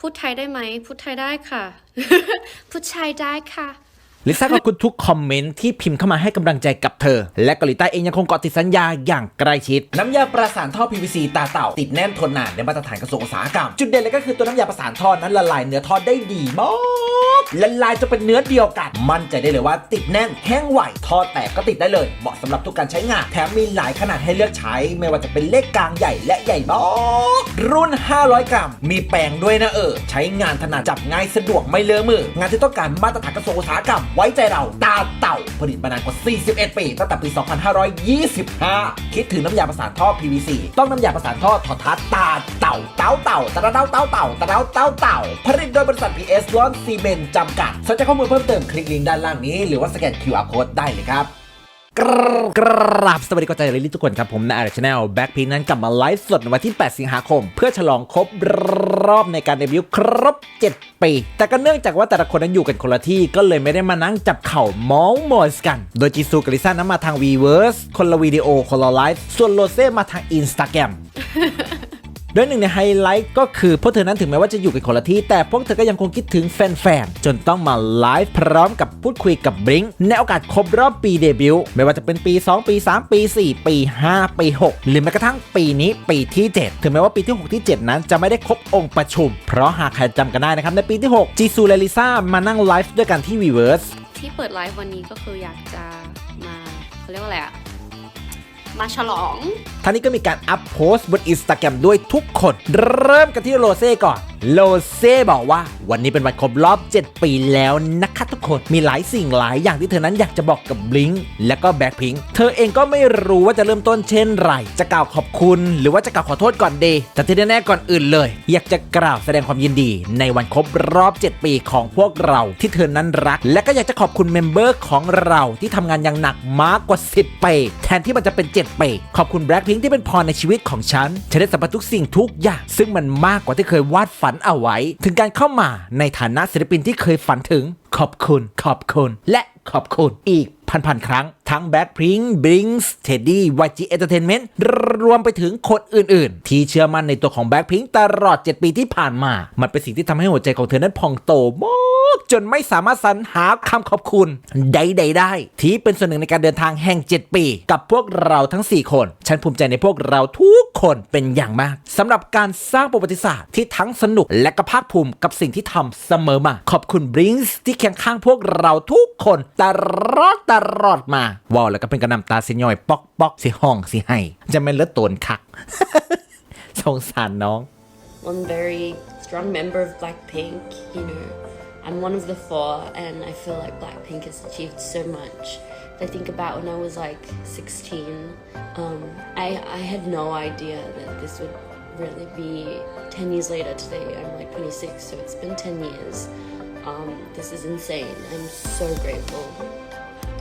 พูดไทยได้ไหม พูดไทยได้ค่ะ พูดไทยได้ค่ะ ลิซ่าขอบคุณทุกคอมเมนต์ที่พิมพ์เข้ามาให้กำลังใจกับเธอ และเกาหลีใต้เองยังคงเกาะติดสัญญาอย่างใกล้ชิด น้ำยาประสานท่อ PVC ตาเต่า ติดแน่นทนนานในมาตรฐานกระทรวงอุตสาหกรรม จุดเด่นเลยก็คือตัวน้ำยาประสานท่อนั้นละลายเนื้อท่อได้ดีมากละลายจะเป็นเนื้อเดียวกัน มั่นใจได้เลยว่าติดแน่นแห้งไหวท่อแตกก็ติดได้เลยเหมาะสำหรับทุกการใช้งานแถมมีหลายขนาดให้เลือกใช้ ไม่ว่าจะเป็นเล็กกลางใหญ่และใหญ่มากรุ่น 500 กรัม มีแปรงด้วยนะเออใช้งานถนัดจับง่ายสะดวกไม่เลอะมืองานที่ต้องการมาตรฐานกระทรวงอุตสาหกรรมว้ใจเราตาเต่าผลิตมานานกว่า 41 ปี ตั้งแต่ปี 2525 คิดถึงน้ำยาประสานท่อ PVC ต้องน้ำยาประสานท่อทอทัศน์ตาเต่าเต่าเต่าตะเต่าเต่าเต่าตะเต่าเต่าเต่าผลิตโดยบริษัท PS ร้อนซีเมนต์จำกัดสนใจข้อมูลเพิ่มเติมคลิกลิงก์ด้านล่างนี้ หรือว่าสแกน QR Code ได้เลยครับ กราบสวัสดีก็ใจเลยทุกคนครับ ผมนาอาร์ชแนลแบ็คพิงนั้นกลับมาไลฟ์สดวันที่ 8 สิงหาคม เพื่อฉลองครบรอบในการเดบิวต์ครบ 7 ปี แต่ก็เนื่องจากว่าแต่ละคนนั้นอยู่กันคนละที่ก็เลยไม่ได้มานั่งจับเข่าเมาส์มอยส์กัน โดยจีซูกับลิซ่านั้นมาทางวีเวิร์สคนละวิดีโอคนละไลฟ์ส่วนโรเซ่มาทางอินสตาแกรม โดยหนึ่งในไฮไลท์ก็คือพวกเธอนั้นถึงแม้ว่าจะอยู่กันคนละที่ แต่พวกเธอก็ยังคงคิดถึงแฟนๆ จนต้องมาไลฟ์พร้อมกับพูดคุยกับบริงในโอกาสครบรอบปีเดบิวต์ไม่ว่าจะเป็นปี 2 ปี 3 ปี 4 ปี 5 ปี 6 หรือแม้กระทั่งปีนี้ปีที่ 7 ถึงแม้ว่าปีที่ 6 ที่ 7 นั้นจะไม่ได้ครบองค์ประชุม เพราะหากใครจำกันได้นะครับในปีที่ 6 จีซูและลิซ่ามานั่งไลฟ์ด้วยกันที่ Weverse ที่เปิดไลฟ์วันนี้ก็คืออยากจะมาเขาเรียกว่าอะไรอะ มาฉลองท่านี้ก็มีการอัพโพสต์บนอินสตาแกรมด้วยทุกคน เริ่มกันที่โรเซ่ก่อน โรเซ่บอกว่าวันนี้เป็นวันครบรอบ 7 ปีแล้วนะคะทุกคนมีหลายสิ่งหลายอย่างที่เธอนั้นอยากจะบอกกับบลิงและก็แบ็คพิงเธอเองก็ไม่รู้ว่าจะเริ่มต้นเช่นไร จะกล่าวขอบคุณ หรือว่าจะกล่าวขอโทษก่อนดีแต่ที่แน่ๆก่อนอื่นเลย อยากจะกล่าวแสดงความยินดี ในวันครบรอบ 7 ปีของพวกเราที่เธอนั้นรัก และก็อยากจะขอบคุณเมมเบอร์ของเราที่ทำงานอย่างหนักมากกว่า 10 ปี แทนที่มันจะเป็น 7 ปี ขอบคุณแบล็คพิงที่เป็นพรในชีวิตของฉันฉันได้สัมผัสทุกสิ่งทุกอย่างซึ่งมันมากกว่าที่เคยวาดฝันเอาไว้ ถึงการเข้ามาในฐานะศิลปินที่เคยฝันถึง ขอบคุณ ขอบคุณ และขอบคุณอีก พันๆครั้ง ทั้งแบ็คพิงบริงส์เทดดี้วจีเอเตอร์เทนเมนต์รวมไปถึงคนอื่นๆ ที่เชื่อมั่นในตัวของแบ็คพิงตลอด 7 ปีที่ผ่านมา มันเป็นสิ่งที่ทำให้หัวใจของเธอนั้นพองโตมากจนไม่สามารถสรรหาคำขอบคุณใดๆได้ที่เป็นส่วนหนึ่งในการเดินทางแห่ง 7 ปี กับพวกเราทั้ง 4 คน ฉันภูมิใจในพวกเราทุกคนเป็นอย่างมากสำหรับการสร้างประวัติศาสตร์ที่ทั้งสนุกและก็ภาคภูมิกับสิ่งที่ทำเสมอมา ขอบคุณบริงส์ที่เคียงข้างพวกเราทุกคนตลอดตลอดมาว้าวแล้วก็เป็นกระนำตาสิย่อยปอกปอกสิห้องสิให้ จะไม่เลือะโตนคัก สงสารน้อง one very strong member of Blackpink. You know, I'm one of the four, and I feel like Blackpink has achieved so much. If I think about when I was like 16, um, I I had no idea that this would really be 10 years later. Today I'm like 26, so it's been 10 years. Um, this is insane. I'm so grateful.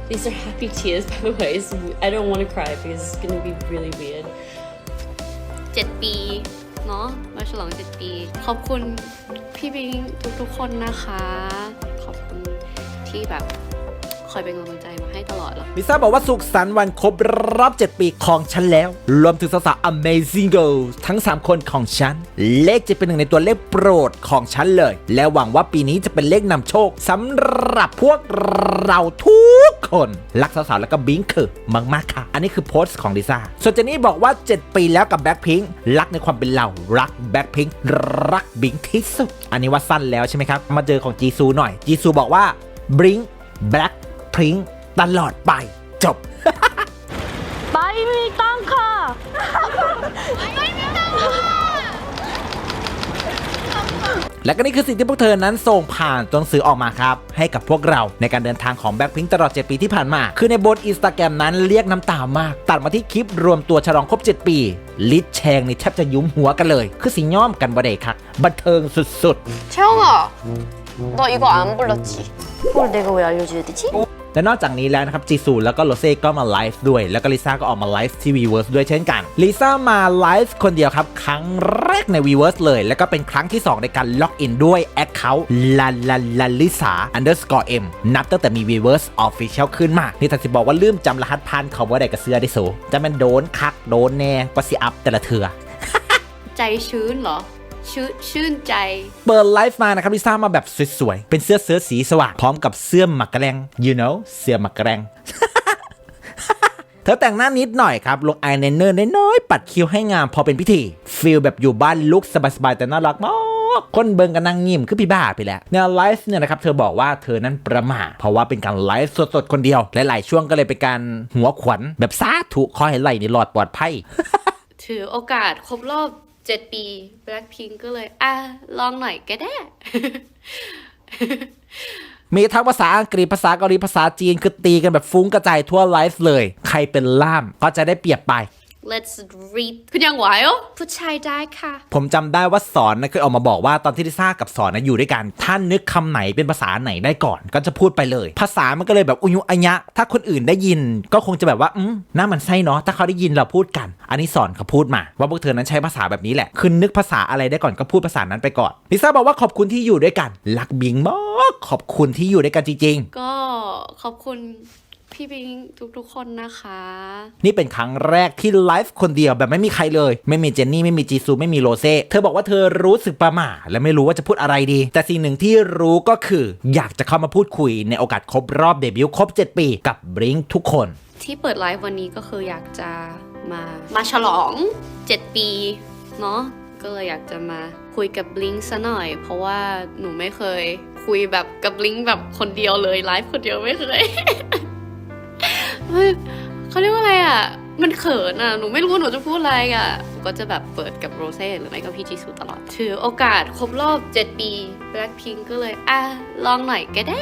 These are happy tears, by the way. So I don't want to cry because it's gonna be really weird. 7 ปี เนาะมาฉลอง 7 ปี ขอบคุณพี่บิงทุกๆคนนะคะ ขอบคุณที่แบบ คอยเป็นกำลังใจมาให้ตลอดแล้วลิซ่าบอกว่าสุขสันต์วันครบรอบ 7 ปีของฉันแล้ว รวมถึงสาวๆ Amazing Girls ทั้ง 3 คนของฉัน เลขจะเป็นหนึ่งในตัวเลขโปรดของฉันเลย และหวังว่าปีนี้จะเป็นเลขนำโชคสำหรับพวกเราทุกคน รักสาวๆ แล้วก็บิงคือมากๆค่ะ อันนี้คือโพสต์ของลิซ่าส่วนเจนนี่บอกว่า 7 ปีแล้วกับแบ็คพิงรักในความเป็นเรารักแบ็คพิงรักบิงที่สุดอันนี้ว่าสั้นแล้วใช่ไหมครับมาเจอของจีซูหน่อยจีซูบอกว่าบริงแบล็ค พริงตลอดไป จบ Bye, me, Tanka! และก็นี่คือสิ่งที่พวกเธอนั้นส่งผ่านตัวหนังสือออกมาครับ ให้กับพวกเราในการเดินทางของแบ็คพิงตลอด 7 ปีที่ผ่านมา คือในบนอินสตาแกรมนั้นเรียกน้ำตามาก ตัดมาที่คลิปรวมตัวฉลองครบ 7 ปี ลิดแชงนี่แทบจะยุ้มหัวกันเลย คือสิย่อมกันบ่ได้ครับบันเทิงสุด 채영아, 너 이거 안 불렀지? 그걸 내가 왜 알려줘야 되지? และนอกจากนี้แล้วนะครับจีซูแล้วก็โรเซ่ก็มาไลฟ์ด้วย แล้วก็ลิซ่าก็ออกมาไลฟ์ที่ Weverse ด้วยเช่นกันลิซ่ามาไลฟ์คนเดียวครับ ครั้งแรกใน Weverse เลย แล้วก็เป็นครั้งที่ 2 ในการล็อกอินด้วย Account ลาลาลาลิสา underscore m นับตั้งแต่มี Weverse Official ขึ้นมา นี่ถ้าสิบอกว่าลืมจำรหัสพันเขาว่าได้กับเสื้อได้สูจะมันโดนคักโดนแน่ก็สิอัพแต่ละเถื่อใจชื้นเหรอ ชื่นชื่นใจ เปิดไลฟ์มานะครับลิซ่ามาแบบสวยๆ เป็นเสื้อเสื้อสีสว่างพร้อมกับเสื้อหมักแรง you know เสื้อหมักแรงเธอแต่งหน้านิดหน่อยครับ ลงอายไลเนอร์น้อยๆปัดคิ้วให้งามพอเป็นพิธีฟีลแบบอยู่บ้านลุกสบายๆ แต่น่ารักมากคนเบิงกันนั่งยิ้มคือพี่บ้าไปแล้วแนวไลฟ์เนี่ยนะครับเธอบอกว่าเธอนั้นประมาทเพราะว่าเป็นการไลฟ์สดๆ คนเดียว หลายๆช่วงก็เลยเป็นการหัวขวัญแบบสาธุขอให้ไหลนี่หลอดปลอดภัย ถือโอกาสครบรอบ 7ปี Blackpink ก็เลย อะ ลองหน่อยก็ได้ มีทั้งภาษาอังกฤษภาษาเกาหลีภาษาจีนคือตีกันแบบฟุ้งกระจายทั่วไลฟ์เลย ใครเป็นล่ามก็จะได้เปรียบไป Let's read คุณยังไหวเหรอผู้ชายได้ค่ะ ผมจำได้ว่าสอนนะเคยออกมาบอกว่าตอนที่ลิซ่ากับสอนนะอยู่ด้วยกัน ท่านนึกคำไหนเป็นภาษาไหนได้ก่อน ก็จะพูดไปเลย ภาษามันก็เลยแบบอุยุอัญะ ถ้าคนอื่นได้ยิน ก็คงจะแบบว่าอืมน่ามันไส้เนาะถ้าเขาได้ยินเราพูดกัน อันนี้สอนเขาพูดมา ว่าพวกเธอนั้นใช้ภาษาแบบนี้แหละคือนึกภาษาอะไรได้ก่อนก็พูดภาษานั้นไปก่อนลิซ่าบอกว่าขอบคุณที่อยู่ด้วยกันรักบิงมากขอบคุณที่อยู่ด้วยกันจริงๆ ก็ขอบคุณ พี่บิงทุกๆคนนะคะ นี่เป็นครั้งแรกที่ไลฟ์คนเดียวแบบไม่มีใครเลย ไม่มีเจนนี่ไม่มีจีซูไม่มีโรเซ่เธอบอกว่าเธอรู้สึกประหม่าและไม่รู้ว่าจะพูดอะไรดี แต่สิ่งหนึ่งที่รู้ก็คือ อยากจะเข้ามาพูดคุยในโอกาสครบรอบเดบิวต์ครบ 7 ปี กับบริงทุกคน ที่เปิดไลฟ์วันนี้ก็คืออยากจะมามาฉลอง 7 ปีเนาะก็เลยอยากจะมาคุยกับ Blink ซะหน่อย เพราะว่าหนูไม่เคยคุยแบบกับ Blink แบบคนเดียวเลยไลฟ์คนเดียวไม่เคย มันเขาเรียกว่าอะไรอะ มันเขินอะ หนูไม่รู้ว่าหนูจะพูดอะไรอะหนูก็จะแบบเปิดกับโรเซ่หรือไม่ก็พี่จีซูตลอด ถือโอกาสครบรอบ 7 ปี Blackpink ก็เลย อะ ลองหน่อยก็ได้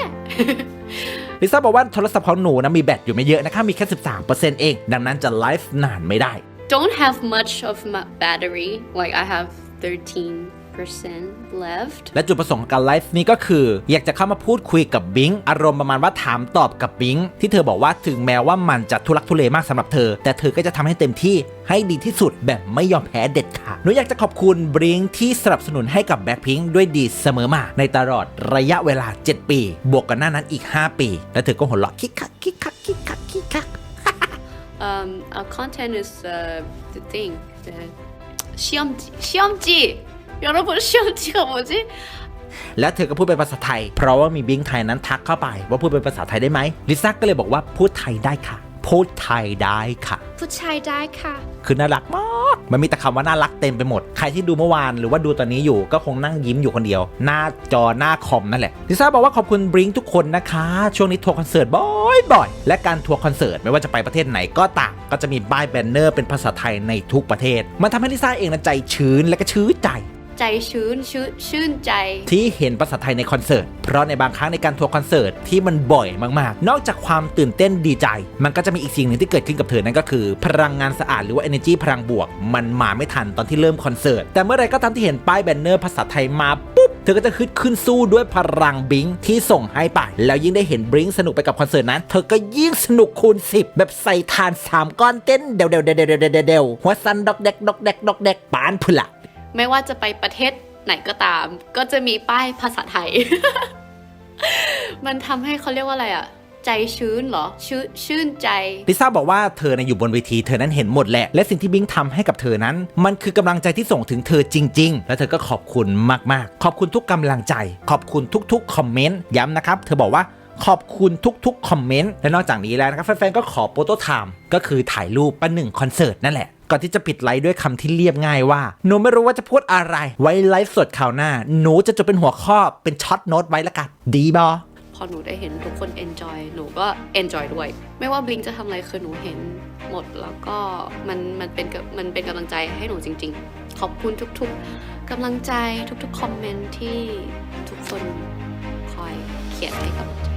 ลิซ่าบอกว่าโทรศัพท์ของหนูนะมีแบตอยู่ไม่เยอะนะคะมีแค่ 13%เอง ดังนั้นจะไลฟ์นานไม่ได้ don't have much of my battery. Like I have 13% left. และจุดประสงค์ของการไลฟ์นี้ก็คือ อยากจะเข้ามาพูดคุยกับบิงอารมณ์ประมาณว่าถามตอบกับบิงที่เธอบอกว่าถึงแม้ว่ามันจะทุลักทุเลมากสำหรับเธอ แต่เธอก็จะทำให้เต็มที่ให้ดีที่สุดแบบไม่ยอมแพ้เด็ดขาดหนูอยากจะขอบคุณบริงที่สนับสนุนให้กับแบ็คพิงด้วยดีเสมอมา ในตลอดระยะเวลา 7 ปี บวกกันหน้านั้นอีก 5 ปี และเธอก็หัวเราะคิกคักคิกคักคิกคักคิกคัก Um, our content is uh, the thing. The 시험지. 시험지. 여러분 시험지가 뭐지? แล้วเธอก็พูดเป็นภาษาไทย เพราะว่ามีบิงไทยนั้นทักเข้าไป ว่าพูดเป็นภาษาไทยได้ไหมลิซ่าก็เลยบอกว่าพูดไทยได้ค่ะ พูดไทยได้ค่ะ ผู้ชายได้ค่ะ คือน่ารักมาก มันมีแต่คำว่าน่ารักเต็มไปหมด ใครที่ดูเมื่อวานหรือว่าดูตอนนี้อยู่ก็คงนั่งยิ้มอยู่คนเดียว หน้าจอหน้าคอมนั่นแหละลิซ่าบอกว่าขอบคุณบริงทุกคนนะคะ ช่วงนี้ทัวร์คอนเสิร์ตบ่อยๆ และการทัวร์คอนเสิร์ตไม่ว่าจะไปประเทศไหนก็ตามก็จะมีป้ายแบนเนอร์เป็นภาษาไทยในทุกประเทศ มันทำให้ลิซ่าเองนะใจชื้นและก็ชื้นใจ ใจชื้นชื่นชื่นใจ ที่เห็นภาษาไทยในคอนเสิร์ต เพราะในบางครั้งในการทัวร์คอนเสิร์ตที่มันบ่อยมากๆ นอกจากความตื่นเต้นดีใจ มันก็จะมีอีกสิ่งหนึ่งที่เกิดขึ้นกับเธอนั่นก็คือ พลังงานสะอาดหรือว่า energy พลังบวก มันมาไม่ทันตอนที่เริ่มคอนเสิร์ต แต่เมื่อไรก็ตามที่เห็นป้ายแบนเนอร์ภาษาไทยมาปุ๊บเธอก็จะฮึดขึ้นสู้ด้วยพลังบิงที่ส่งให้ไป แล้วยิ่งได้เห็นบิงสนุกไปกับคอนเสิร์ตนั้น เธอก็ยิ่งสนุกคูณ 10 แบบใส่ทานสามก้อนเต้นเดวเดวเดวเดวเดวเดวหัวซันดอกเด็กดอกเด็กดอกเด็กปานพุละ ไม่ว่าจะไปประเทศไหนก็ตาม ก็จะมีป้ายภาษาไทย มันทำให้เขาเรียกว่าอะไรอะใจชื้นเหรอ ชื่นชื่นใจลิซ่าบอกว่าเธอในะอยู่บนเวทีเธอนั้นเห็นหมดแหละ และสิ่งที่บิงทำให้กับเธอนั้น มันคือกำลังใจที่ส่งถึงเธอจริง ๆ และเธอก็ขอบคุณมากๆ ขอบคุณทุกกำลังใจ ขอบคุณทุก ๆ คอมเมนต์ ย้ำนะครับ เธอบอกว่า ขอบคุณทุกๆคอมเมนต์และนอกจากนี้แล้วนะครับแฟนๆก็ขอโปรโตไทม์ก็คือถ่ายรูปประหนึ่งคอนเสิร์ตนั่นแหละก่อนที่จะปิดไลฟ์ด้วยคำที่เรียบง่ายว่า หนูไม่รู้ว่าจะพูดอะไร ไว้ไลฟ์สดข่าวหน้า หนูจะจดเป็นหัวข้อเป็นช็อตโน้ตไว้ละกัน ดีบอพอหนูได้เห็นทุกคน enjoy หนูก็ enjoy ด้วย ไม่ว่าบลิงจะทำอะไรคือหนูเห็นหมดแล้วก็มันมันเป็นกับมันเป็นกำลังใจให้หนูจริง ๆ ขอบคุณทุกๆกำลังใจทุกๆคอมเมนต์ที่ทุกคนคอยเขียนให้กำลังใจ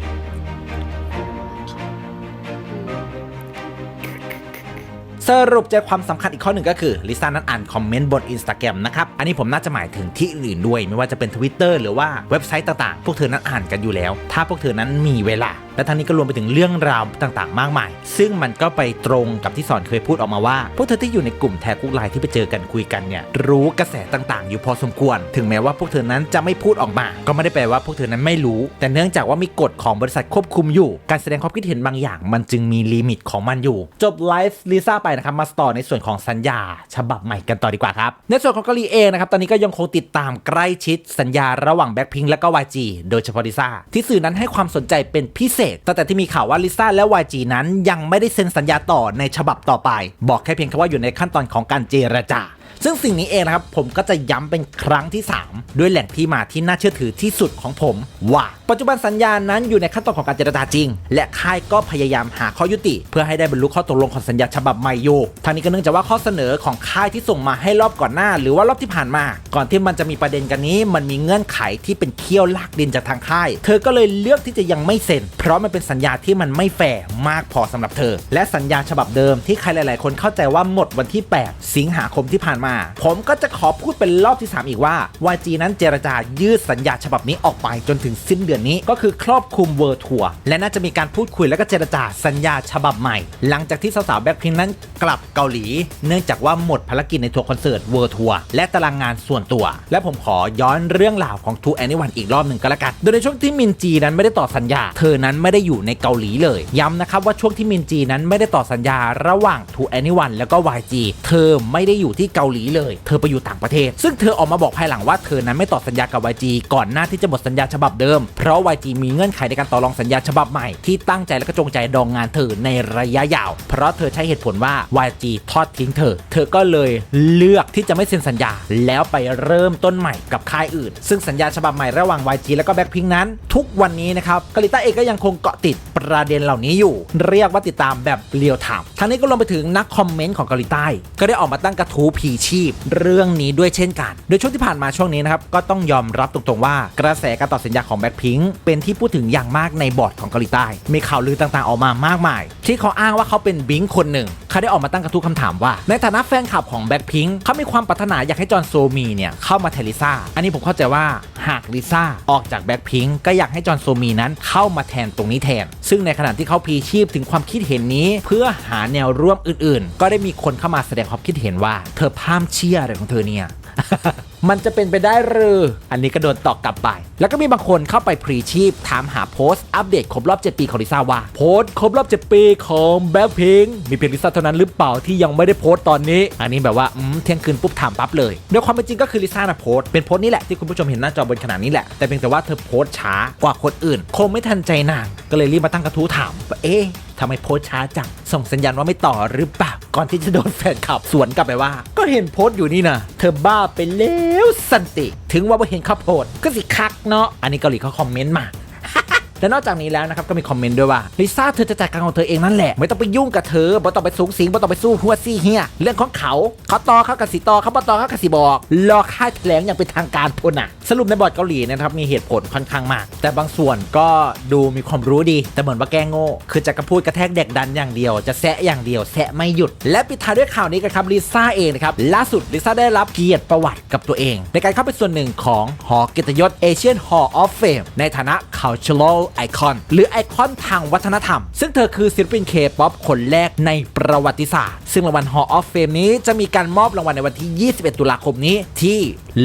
สรุปใจความสำคัญอีกข้อหนึ่งก็คือลิซ่านั้นอ่านคอมเมนต์บน Instagram นะครับ อันนี้ผมน่าจะหมายถึงที่อื่นด้วย ไม่ว่าจะเป็น Twitter หรือว่าเว็บไซต์ต่างๆ พวกเธอนั้นอ่านกันอยู่แล้ว ถ้าพวกเธอนั้นมีเวลา และทั้งนี้ก็รวมไปถึงเรื่องราวต่างๆ มากมาย ซึ่งมันก็ไปตรงกับที่สอนเคยพูดออกมาว่า พวกเธอที่อยู่ในกลุ่มแท็กกุ๊กไลน์ที่ไปเจอกันคุยกันเนี่ยรู้กระแสต่างๆ อยู่พอสมควร ถึงแม้ว่าพวกเธอนั้นจะไม่พูดออกมา ก็ไม่ได้แปลว่าพวกเธอนั้นไม่รู้ แต่เนื่องจากว่ามีกฎของบริษัทควบคุมอยู่ การแสดงความคิดเห็นบางอย่าง มันจึงมีลิมิตของมันอยู่ จบไลฟ์ลิซ่าไปนะครับมาต่อในส่วนของสัญญา ฉบับใหม่กันต่อดีกว่าครับในส่วนของเกาหลีเองนะครับตอนนี้ก็ยังคงติดตามใกล้ชิดสัญญาระหว่างแบ็คพิงและก็ YG โดยเฉพาะลิซ่าที่สื่อนั้นให้ความสนใจเป็นพิเศษตั้งแต่ที่มีข่าวว่าลิซ่าและ YG นั้นยังไม่ได้เซ็นสัญญาต่อในฉบับต่อไป บอกแค่เพียงแค่ว่าอยู่ในขั้นตอนของการเจรจา ซึ่งสิ่งนี้เองนะครับผมก็จะย้ำเป็นครั้งที่ 3 ด้วยแหล่งที่มาที่น่าเชื่อถือที่สุดของผม ว่า ปัจจุบันสัญญานั้นอยู่ในขั้นตอนของการเจรจาจริง และค่ายก็พยายามหาข้อยุติ เพื่อให้ได้บรรลุข้อตกลงของสัญญาฉบับใหม่อยู่ทางนี้ก็เนื่องจากว่าข้อเสนอของค่ายที่ส่งมาให้รอบก่อนหน้า หรือว่ารอบที่ผ่านมา ก่อนที่มันจะมีประเด็นกันนี้ มันมีเงื่อนไขที่เป็นเคี่ยวลากดินจากทางค่าย เธอก็เลยเลือกที่จะยังไม่เซ็น เพราะมันเป็นสัญญาที่มันไม่แฟร์มากพอสำหรับเธอ และสัญญาฉบับเดิมที่ใครหลาย ๆ คนเข้าใจว่าหมดวันที่ 8 สิงหาคมที่ผ่านมาผมก็จะขอพูดเป็นรอบที่ 3 อีกว่า YG นั้นเจรจายืดสัญญาฉบับนี้ออกไปจนถึงสิ้นเดือนนี้ก็คือครอบคลุมเวิร์ทัวร์และน่าจะมีการพูดคุยและก็เจรจาสัญญาฉบับใหม่ หลังจากที่สาวๆแบ็คพิงนั้นกลับเกาหลี เนื่องจากว่าหมดภารกิจในทัวร์คอนเสิร์ตเวิร์ทัวร์และตารางงานส่วนตัว และผมขอย้อนเรื่องราวของ Two Anyone อีกรอบหนึ่งก็แล้วกันโดยในช่วงที่มินจีนั้นไม่ได้ต่อสัญญา เธอนั้นไม่ได้อยู่ในเกาหลีเลย ย้ำนะครับว่าช่วงที่มินจีนั้นไม่ได้ต่อสัญญาระหว่าง Two Anyone แล้วก็ YG เธอไม่ได้อยู่ที่เกาหลีเลย เธอไปอยู่ต่างประเทศ ซึ่งเธอออกมาบอกภายหลังว่าเธอนั้นไม่ต่อสัญญากับ YG ก่อนหน้าที่จะหมดสัญญาฉบับเดิม เพราะ YG มีเงื่อนไขในการต่อรองสัญญาฉบับใหม่ที่ตั้งใจและก็จงใจดองงานเธอในระยะยาว เพราะเธอใช้เหตุผลว่า YG ทอดทิ้งเธอ เธอก็เลยเลือกที่จะไม่เซ็นสัญญา แล้วไปเริ่มต้นใหม่กับค่ายอื่น ซึ่งสัญญาฉบับใหม่ระหว่าง YG แล้วก็แบ็คพิงนั้น ทุกวันนี้นะครับเกาหลีใต้เองก็ยังคงเกาะติดประเด็นเหล่านี้อยู่ เรียกว่าติดตามแบบเรียลไทม์ทั้งนี้ก็รวมไปถึงนักคอมเมนต์ของเกาหลีใต้ ก็ได้ออกมาตั้งกระทู้ผีชพ เรื่องนี้ด้วยเช่นกัน โดยช่วงที่ผ่านมาช่วงนี้นะครับก็ต้องยอมรับตรงๆว่า กระแสการต่อสัญญาของแบ็คพิงเป็นที่พูดถึงอย่างมากในบอร์ดของเกาหลีใต้มีข่าวลือต่างๆออกมามากมาย ที่เขาอ้างว่าเขาเป็นบิงคนหนึ่งเขาได้ออกมาตั้งกระทู้คำถามว่า ในฐานะแฟนคลับของแบ็คพิงเขามีความปรารถนาอยากให้จอห์นโซมีเนี่ยเข้ามาแทนลิซ่าอันนี้ผมเข้าใจว่าหากลิซ่าออกจากแบ็คพิงก็อยากให้จอห์นโซมีนั้นเข้ามาแทนตรงนี้แทน ซึ่งในขณะที่เขาพีชีพถึงความคิดเห็นนี้ เพื่อหาแนวร่วมอื่น ๆ ก็ได้มีคนเข้ามาแสดงความคิดเห็นว่า เธอพร่ามเชี่ยอะไรของเธอเนี่ย มันจะเป็นไปได้หรือ อันนี้ก็โดนตอบกลับไป แล้วก็มีบางคนเข้าไปพรีชีพถามหาโพสต์อัปเดตครบรอบ 7 ปีของลิซ่าว่า โพสต์ครบรอบ 7 ปีของแบ็คพิงมีเพียงลิซ่าเท่านั้นหรือเปล่าที่ยังไม่ได้โพสต์ตอนนี้ อันนี้แบบว่าอืมเที่ยงคืนปุ๊บถามปั๊บเลยโดยความเป็นจริงก็คือลิซ่านะโพสต์เป็นโพสต์นี้แหละที่คุณผู้ชมเห็นหน้าจอบนขนาดนี้แหละแต่เพียงแต่ว่าเธอโพสต์ช้ากว่าคนอื่น คงไม่ทันใจนางก็เลยรีบมาตั้งกระทู้ถามว่าเอ๊ะทำไมโพสต์ช้าจังส่งสัญญาณว่าไม่ต่อหรือเปล่า ก่อนที่จะโดนแฟนคลับสวนกลับไปว่า ก็เห็นโพสต์อยู่นี่นะเธอบ้าไปแล้วสันติ ถึงว่าบ่เห็นขับโพสก็สิคักเนาะอันนี้เกาหลีเขาคอมเมนต์มา และนอกจากนี้แล้วนะครับก็มีคอมเมนต์ด้วยว่าลิซ่าเธอจะจัดการของเธอเองนั่นแหละไม่ต้องไปยุ่งกับเธอไม่ต้องไปสูงสิงไม่ต้องไปสู้หัวซี่เฮียเรื่องของเขาเขาต่อเขากับสีต่อเขาบอต่อเขากับสีบอกรอค่ายแถลงอย่างเป็นทางการพุ่นอะ สรุปในบอร์ดเกาหลีนะครับมีเหตุผลค่อนข้างมาก แต่บางส่วนก็ดูมีความรู้ดี แต่เหมือนว่าแกงโง่คือจะกระพูดกระแทกเด็กดันอย่างเดียว จะแซะอย่างเดียวแซะไม่หยุด และปิดท้ายด้วยข่าวนี้กันครับลิซ่าเองนะครับล่าสุดลิซ่าได้รับเกียรติประวัติกับตัวเอง ในการเข้าเป็นส่วนหนึ่งของหอเกียรติยศ Asian Hall of Fame ในฐานะ cultural ไอคอนหรือไอคอนทางวัฒนธรรม ซึ่งเธอคือศิลปินเคป๊อปคนแรกในประวัติศาสตร์ ซึ่งรางวัล Hall of Fame นี้จะมีการมอบรางวัลในวันที่ 21 ตุลาคมนี้ที่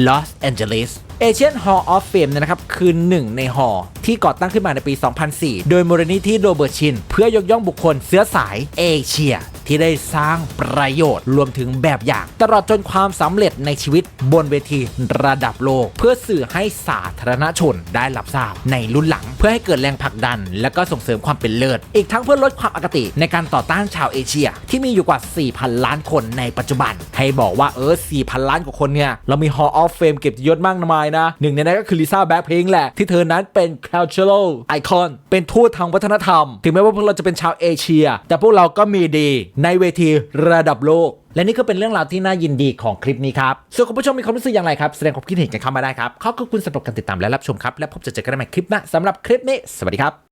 ลอสแอนเจลิส เอเชียน Hall of Fame เนี่ยนะครับคือหนึ่งในหอ ที่ก่อตั้งขึ้นมาในปี 2004 โดยมูลนิธิโรเบิร์ตชิน เพื่อยกย่องบุคคลเสื้อสายเอเชียที่ได้สร้างประโยชน์รวมถึงแบบอย่าง ตลอดจนความสำเร็จในชีวิตบนเวทีระดับโลก เพื่อสื่อให้สาธารณชนได้รับทราบในรุ่นหลัง เพื่อให้เกิดแรงผลักดัน และก็ส่งเสริมความเป็นเลิศ อีกทั้งเพื่อลดความอคติในการต่อต้านชาวเอเชีย ที่มีอยู่กว่า 4,000 ล้านคนในปัจจุบัน ให้บอกว่าเออ 4,000 ล้านกว่าคนเนี่ยเรามี Hall of Fame เก็บยศมากมายนะ หนึ่งในนั้นก็คือลิซ่าแบ็คพิงแหละ ที่เธอนั้นเป็น cultural icon เป็นทูตทางวัฒนธรรม ถึงแม้ว่าพวกเราจะเป็นชาวเอเชีย แต่พวกเราก็มีดีในเวทีระดับโลกและนี่ก็เป็นเรื่องราวที่น่ายินดีของคลิปนี้ครับ ส่วนคุณผู้ชมมีความรู้สึกอย่างไรครับ แสดงความคิดเห็นกันเข้ามาได้ครับขอบคุณสำหรับการติดตามและรับชมครับ และพบจะเจอกันใหม่คลิปหน้าสำหรับคลิปนี้ สวัสดีครับ